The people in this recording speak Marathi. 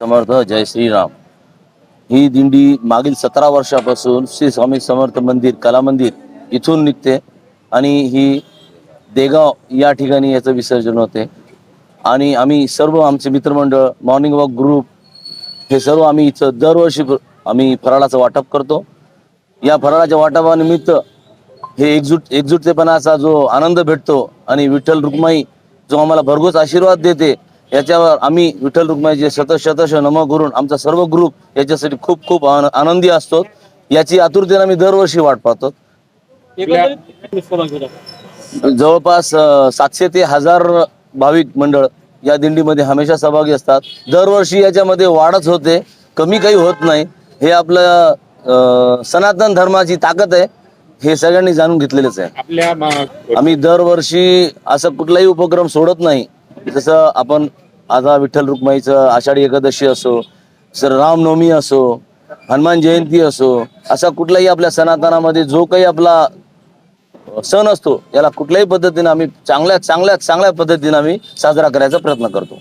समर्थ जय श्रीराम. ही दिंडी मागील सतरा वर्षापासून श्री स्वामी समर्थ मंदिर कला मंदिर इथून निघते आणि ही देगाव या ठिकाणी याचं विसर्जन होते. आणि आम्ही सर्व आमचे मित्रमंडळ मॉर्निंग वॉक ग्रुप हे सर्व आम्ही इथं दरवर्षी आम्ही फराळाचं वाटप करतो. या फराळाच्या वाटपानिमित्त हे एकजूट एकजुटतेपणाचा जो आनंद भेटतो आणि विठ्ठल रुक्माई जो आम्हाला भरघोस आशीर्वाद देते याच्यावर आम्ही विठ्ठल रुक्माईचे शत शतश नम करून आमचा सर्व ग्रुप याच्यासाठी खूप खूप आन- आनंदी असतो. याची आतुरतेने आम्ही दरवर्षी वाट पाहतो. जवळपास सातशे ते हजार भाविक मंडळ या दिंडीमध्ये हमेशा सहभागी असतात. दरवर्षी याच्यामध्ये वाढच होते. कमी काही होत नाही. हे आपलं सनातन धर्माची ताकद आहे. हे सगळ्यांनी जाणून घेतलेलेच आहे. आपल्या आम्ही दरवर्षी असं कुठलाही उपक्रम सोडत नाही. जसं आपण आता विठ्ठल रुक्माईचं आषाढी एकादशी असो सर रामनवमी असो हनुमान जयंती असो असा कुठलाही आपल्या सनातनामध्ये जो काही आपला सण असतो याला कुठल्याही पद्धतीने आम्ही चांगल्या चांगल्या चांगल्या पद्धतीने आम्ही साजरा करायचा प्रयत्न करतो.